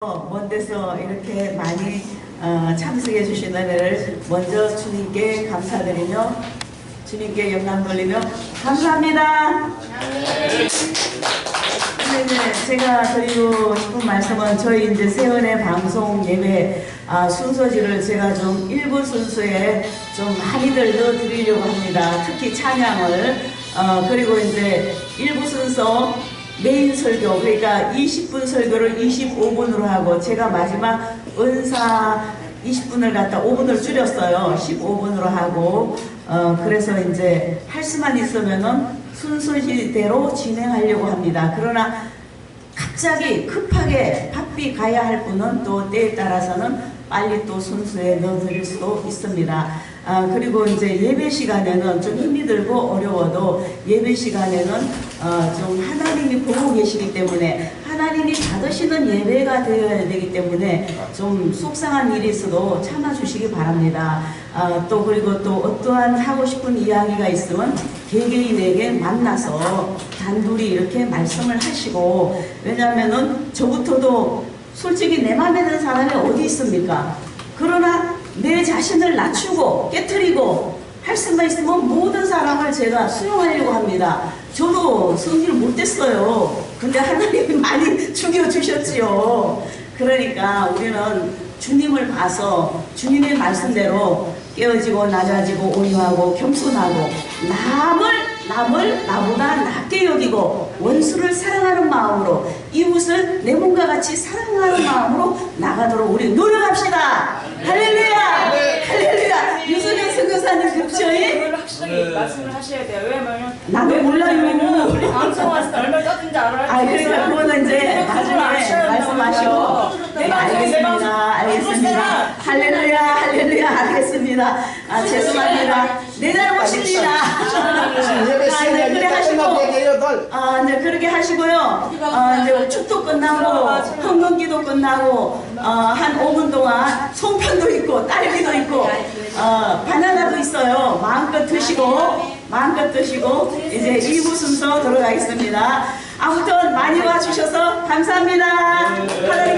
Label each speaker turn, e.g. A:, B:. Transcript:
A: 어, 먼 데서 이렇게 많이 어, 참석해 주신 은혜를 먼저 주님께 감사드리며 주님께 영광 돌리며 감사합니다. 네, 네, 제가 드리고 싶은 말씀은 저희 이제 세연의 방송 예배 아, 순서지를 제가 좀 일부 순서에 좀 많이들 넣어 드리려고 합니다. 특히 찬양을 어, 그리고 이제 일부 순서 메인 설교 그러니까 20분 설교를 25분으로 하고 제가 마지막 은사 20분을 갖다 5분을 줄였어요. 15분으로 하고 어, 그래서 이제 할 수만 있으면은 순서대로 진행하려고 합니다. 그러나 갑자기 급하게 바삐 가야 할 분은 또 때에 따라서는 빨리 또 순수에 넣어드릴 수도 있습니다. 아, 그리고 이제 예배 시간에는 좀 힘이 들고 어려워도 예배 시간에는 어, 좀 하나님이 계시기 때문에 하나님이 받으시는 예배가 되어야 되기 때문에 좀 속상한 일이 있어도 참아주시기 바랍니다. 아, 또 그리고 또 어떠한 하고 싶은 이야기가 있으면 개개인에게 만나서 단둘이 이렇게 말씀을 하시고 왜냐하면은 저부터도 솔직히 내 맘에 드는 사람이 어디 있습니까? 그러나 내 자신을 낮추고 깨뜨리고 할 수만 있으면 모든 사람을 제가 수용하려고 합니다. 저도 성질 못됐어요. 근데 하나님이 많이 죽여주셨지요. 그러니까 우리는 주님을 봐서 주님의 말씀대로 깨어지고 낮아지고 온유하고 겸손하고 남을 남을 나보다 낮게 여기고 원수를 사랑하는 마음으로 이웃을 내 몸과 같이 사랑하는 마음으로 나가도록 우리 노력합시다. 할렐루야! 유승현 선교사님 급조이
B: 그걸 확실하게 말씀을 하셔야 돼요. 왜냐면
A: 나도 몰라요.
B: 우리 방송 때 얼마나 떴는지 알아요.
A: 아, 그러니까 그거는 이제 나중에 말씀하시고. 네, 알겠습니다. 알겠습니다. 할렐루야, 할렐루야, 알겠습니다. 아, 죄송합니다. 내 잘못입니다. 아, 네, 그래 하시고. 아, 네, 그렇게 하시고요. 아, 이제 축도 끝나고, 헌금기도 끝나고, 어, 한 5분 동안 송편도 있고, 딸기도 있고, 어, 바나나도 있어요. 마음껏 드시고, 마음껏 드시고, 이제 2부 순서 들어가겠습니다. 아무튼 많이 와주셔서 감사합니다. 하나님